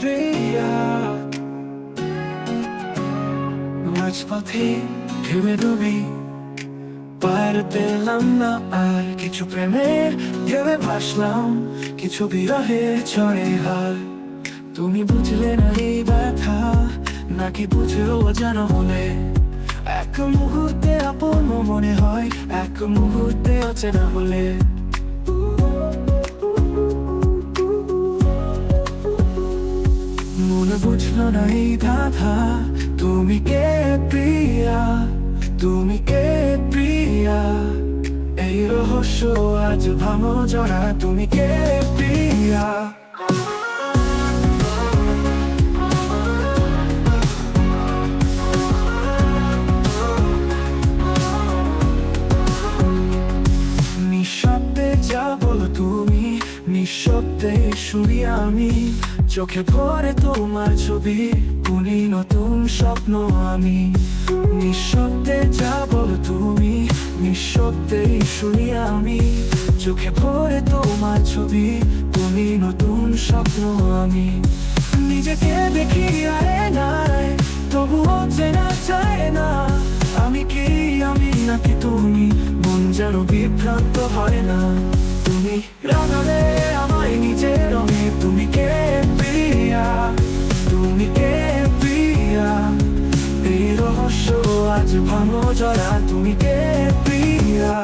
প্রিয়া মাঝপথে ভেবে ডুবি, পার পেলাম না আর কিছু প্রেমের ভেবে ভাসলাম, কিছু বিরহে চড়ে হার। তুমি বুঝলে না এই ব্যথা, নাকি বুঝেও জানা হলে এক মুহূর্তে আপন মনে হয়, এক মুহূর্তে অচেনা হলে। মনে নাই এই তুমি কে প্রিয়া? তুমি কে প্রিয়া? এই রহস্য আজ ভাঙো জড়া তুমি কে প্রিয়া? শুনি আমি, চোখে পড়ে তোমার ছবি বুনি নতুন স্বপ্ন আমি। নিঃশব্দে যা বলো তুমি নিঃশব্দে শুনি আমি। চোখে পড়ে তোমার ছবি, তুমি নতুন স্বপ্ন আমি। নিজেকে দেখি আরে নাই, তবুও চেনা চায় না। আমি কি, আমি নাকি তুমি? মন যেন বিভ্রান্ত হয় না। ভাঙো কে প্রিয়া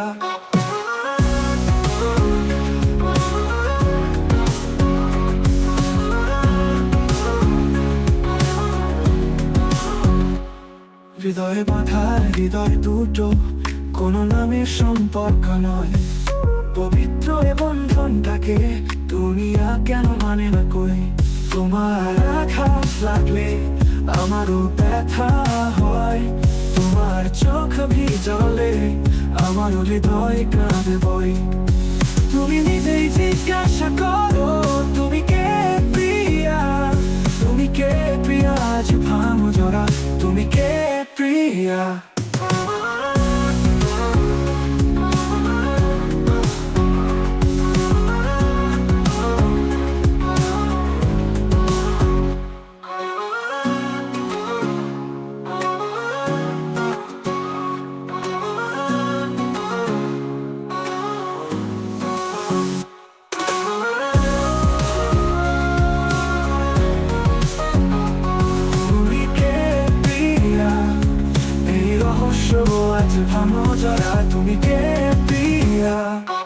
হৃদয়ে বাঁধার হৃদয় দুটো কোনো নামের সম্পর্ক নয় পবিত্র এ বন্ধনটাকে দুনিয়া কেন মানে না কই তোমার আঘাত লাগলে আমারও ব্যথা হয় তোমার চোখ ভি ভিজলে আমার হৃদয় কাঁদে বই। তুমি নিজেই জিজ্ঞাসা করো, তুমি কে প্রিয়া? তুমি কে প্রিয়া? আজ ভাঙো জরা তুমি কে প্রিয়া? 멈춰보아도 아무저라도 믿게 삐야.